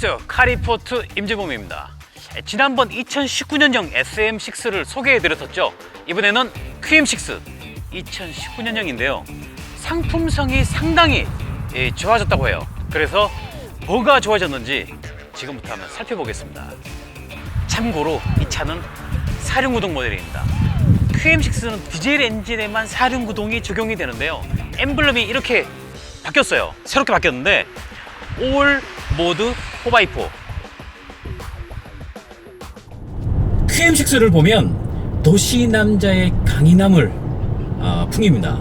안녕하세요. 카리포트 임재범입니다. 지난번 2019년형 SM6를 소개해드렸었죠. 이번에는 QM6 2019년형인데요. 상품성이 상당히 예, 좋아졌다고 해요. 그래서 뭐가 좋아졌는지 지금부터 한번 살펴보겠습니다. 참고로 이 차는 사륜구동 모델입니다. QM6는 디젤 엔진에만 사륜구동이 적용이 되는데요. 엠블럼이 이렇게 바뀌었어요. 새롭게 바뀌었는데 올 모드 4x4 QM6를 보면 도시 남자의 강인함을 어, 풍깁니다.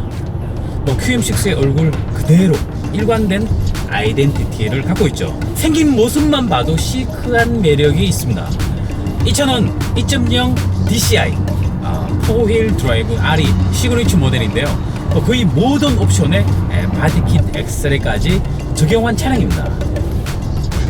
뭐 QM6의 얼굴 그대로 일관된 아이덴티티를 갖고 있죠. 생긴 모습만 봐도 시크한 매력이 있습니다. 이 차는 2.0 DCI 아, 4휠 드라이브 RE 시그니처 모델인데요. 뭐 거의 모든 옵션에 에, 바디킷 엑셀에까지 적용한 차량입니다.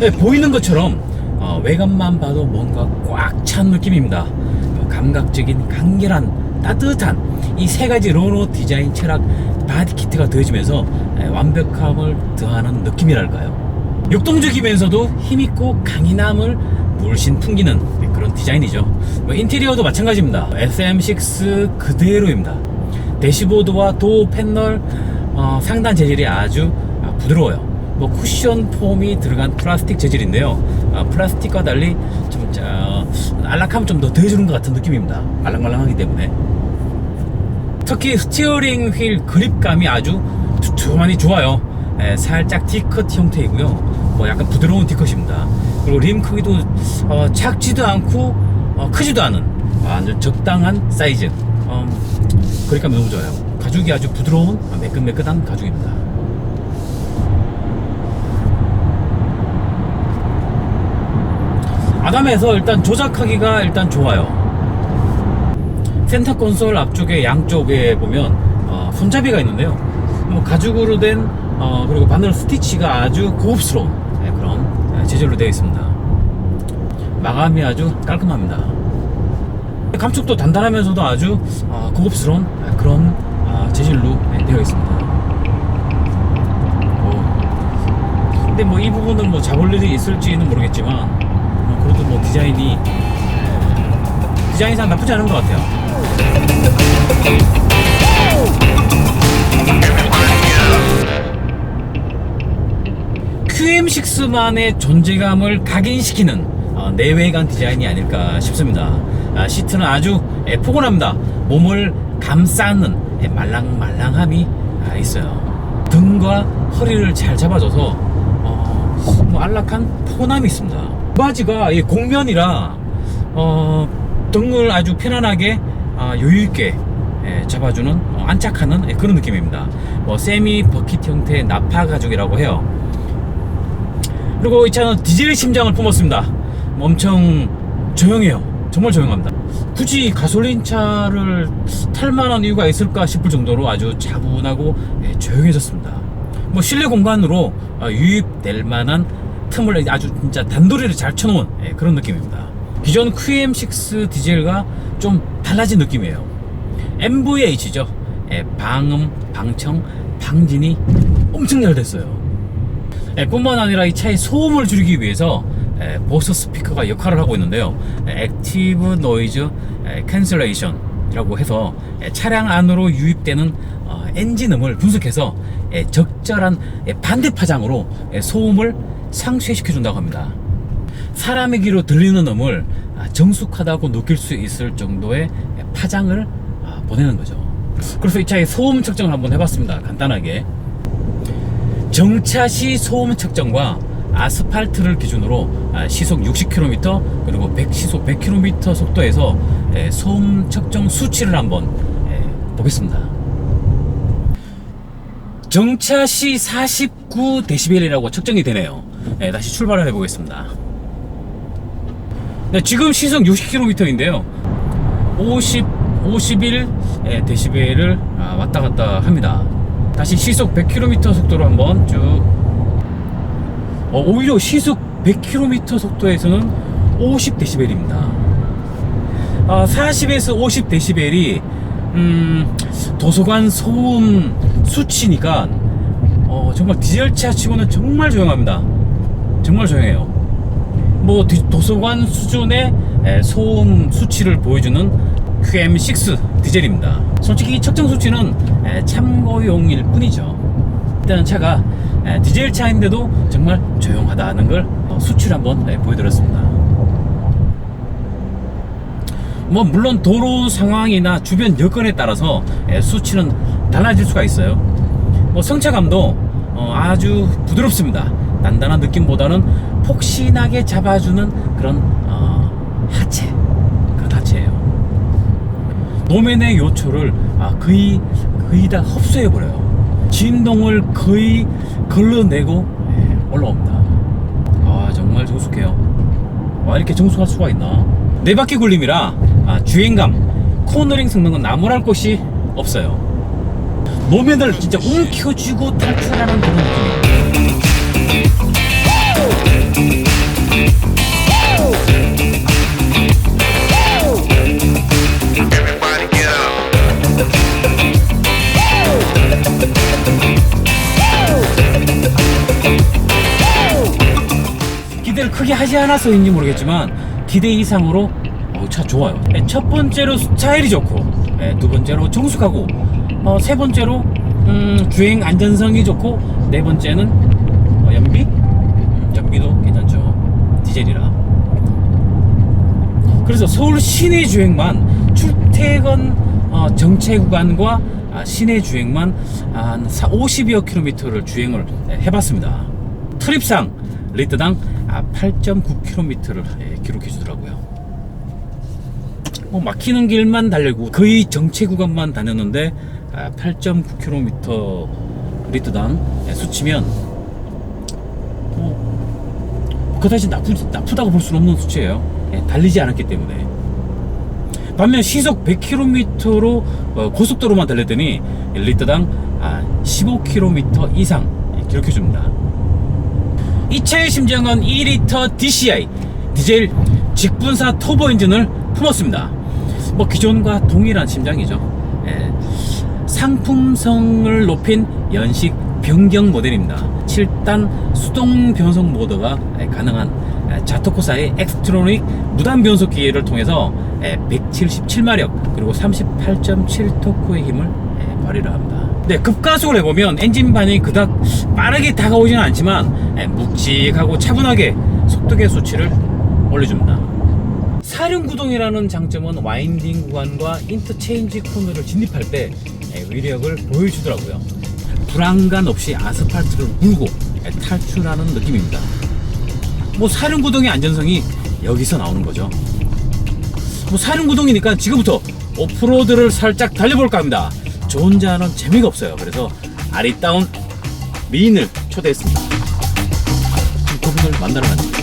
네, 보이는 것처럼 어, 외관만 봐도 뭔가 꽉 찬 느낌입니다. 어, 감각적인 간결한 따뜻한 이 세 가지 로로 디자인 철학 바디 키트가 더해지면서 에, 완벽함을 더하는 느낌이랄까요. 역동적이면서도 힘있고 강인함을 물씬 풍기는 네, 그런 디자인이죠. 뭐 인테리어도 마찬가지입니다. SM6 그대로입니다. 대시보드와 도어 패널 어, 상단 재질이 아주 아, 부드러워요. 뭐 쿠션 폼이 들어간 플라스틱 재질인데요. 아, 플라스틱과 달리 좀 자, 안락함을 좀더 더해주는 것 같은 느낌입니다. 말랑말랑하기 때문에. 특히 스티어링 휠 그립감이 아주 두툼하니 좋아요. 예, 살짝 D컷 형태이고요. 뭐 약간 부드러운 D컷입니다. 그리고 림 크기도 어, 작지도 않고 어, 크지도 않은 완전 적당한 사이즈. 어, 그립감이 너무 좋아요. 가죽이 아주 부드러운 아, 매끈매끈한 가죽입니다. 아담에서 일단 조작하기가 일단 좋아요. 센터 콘솔 앞쪽에 양쪽에 보면 어, 손잡이가 있는데요. 뭐 가죽으로 된 어, 그리고 바늘 스티치가 아주 고급스러운 네, 그런 네, 재질로 되어 있습니다. 마감이 아주 깔끔합니다. 감촉도 단단하면서도 아주 어, 고급스러운 네, 그런 아, 재질로 네, 되어 있습니다. 어, 근데 뭐 이 부분은 뭐 잡을 일이 있을지는 모르겠지만 어, 그래도 뭐 디자인이 에, 디자인상 나쁘지 않은 것 같아요. QM6만의 존재감을 각인시키는 어, 내외관 디자인이 아닐까 싶습니다. 아, 시트는 아주 에, 포근합니다. 몸을 감싸는 에, 말랑말랑함이 아, 있어요. 등과 허리를 잘 잡아줘서 어, 뭐 안락한 포근함이 있습니다. 바지가 이 공면이라 어, 등을 아주 편안하게 아, 여유있게 예, 잡아주는 어, 안착하는 예, 그런 느낌입니다. 뭐 세미 버킷 형태의 나파 가죽이라고 해요. 그리고 이 차는 디젤 심장을 품었습니다. 뭐 엄청 조용해요. 정말 조용합니다. 굳이 가솔린 차를 탈 만한 이유가 있을까 싶을 정도로 아주 차분하고 예, 조용해졌습니다. 뭐 실내 공간으로 어, 유입될 만한 틈을 아주 진짜 단도리를 잘 쳐놓은 예, 그런 느낌입니다. 기존 QM6 디젤과 좀 달라진 느낌이에요. MVH죠. 예, 방음, 방청, 방진이 엄청 잘 됐어요. 예, 뿐만 아니라 이 차의 소음을 줄이기 위해서 예, 보스 스피커가 역할을 하고 있는데요. 예, 액티브 노이즈 예, 캔슬레이션이라고 해서 예, 차량 안으로 유입되는 어, 엔진음을 분석해서 예, 적절한 예, 반대 파장으로 예, 소음을 상쇄시켜 준다고 합니다. 사람의 귀로 들리는 음을 아, 정숙하다고 느낄 수 있을 정도의 파장을 아, 보내는 거죠. 그래서 이 차의 소음 측정을 한번 해봤습니다. 간단하게. 정차 시 소음 측정과 아스팔트를 기준으로 아, 시속 60km 그리고 100, 시속 100km 속도에서 에, 소음 측정 수치를 한번 에, 보겠습니다. 정차 시 49dB이라고 측정이 되네요. 네, 다시 출발을 해보겠습니다. 네, 지금 시속 60km인데요. 50, 51 예, 데시벨을 아, 왔다 갔다 합니다. 다시 시속 100km 속도로 한번 쭉. 어, 오히려 시속 100km 속도에서는 50dB입니다. 아, 40에서 50dB이 음, 도서관 소음 수치니까 어, 정말 디젤차 치고는 정말 조용합니다. 정말 조용해요. 뭐 디- 도서관 수준의 에, 소음 수치를 보여주는 QM6 디젤입니다. 솔직히 이 측정 수치는 에, 참고용일 뿐이죠. 일단 차가 에, 디젤 차인데도 정말 조용하다는 걸 어, 수치를 한번 에, 보여드렸습니다. 뭐 물론 도로 상황이나 주변 여건에 따라서 에, 수치는 달라질 수가 있어요. 뭐 성차감도 어, 아주 부드럽습니다. 단단한 느낌보다는 폭신하게 잡아주는 그런 어, 하체 그런 하체예요. 노면의 요초를 아, 거의 거의 다 흡수해 버려요. 진동을 거의 걸러내고 예, 올라옵니다. 아 정말 정숙해요. 와 이렇게 정숙할 수가 있나? 네 바퀴 굴림이라 아, 주행감, 코너링 성능은 나무랄 것이 없어요. 노면을 진짜 움켜쥐고 탈출하는 그런 느낌 하지 않아서인지 모르겠지만 기대 이상으로 어, 차 좋아요. 예, 첫 번째로 스타일이 좋고 예, 두 번째로 정숙하고 어, 세 번째로 음, 주행 안전성이 좋고 네 번째는 어, 연비 음, 연비도 괜찮죠 디젤이라 그래서 서울 시내 주행만 출퇴근 어, 정체 구간과 아, 시내 주행만 한 50여 킬로미터를 주행을 예, 해봤습니다. 트립상 리터당 아, 8.9km를 기록해 주더라고요. 뭐 막히는 길만 달리고 거의 정체 구간만 다녔는데 아, 8.9km 리터당 예, 수치면 뭐 그다지 나쁘, 나쁘다고 볼 수는 없는 수치예요. 예, 달리지 않았기 때문에. 반면 시속 100km로 어, 고속도로만 달렸더니 리터당 아, 15km 이상 예, 기록해 줍니다. 이 차의 심장은 2리터 DCI 디젤 직분사 터보 엔진을 품었습니다. 뭐 기존과 동일한 심장이죠. 예, 상품성을 높인 연식 변경 모델입니다. 7단 수동 변속 모드가 예, 가능한 예, 자토코사의 엑스트로닉 무단 변속 기계를 통해서 177마력 그리고 38.7토크의 힘을 예, 발휘를 합니다. 네, 급가속을 해보면 엔진 반응이 그닥 빠르게 다가오지는 않지만 예, 묵직하고 차분하게 속도계 수치를 올려줍니다. 사륜구동이라는 장점은 와인딩 구간과 인터체인지 코너를 진입할 때 예, 위력을 보여주더라고요. 불안감 없이 아스팔트를 물고 예, 탈출하는 느낌입니다. 뭐 사륜구동의 안전성이 여기서 나오는 거죠. 뭐 사륜구동이니까 지금부터 오프로드를 살짝 달려볼까 합니다. 저 혼자는 재미가 없어요. 그래서 아리따운 미인을 초대했습니다. 지금 그분을 만나러 갑니다.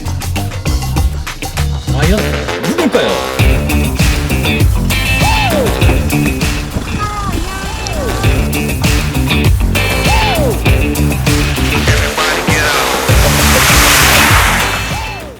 과연 누굴까요?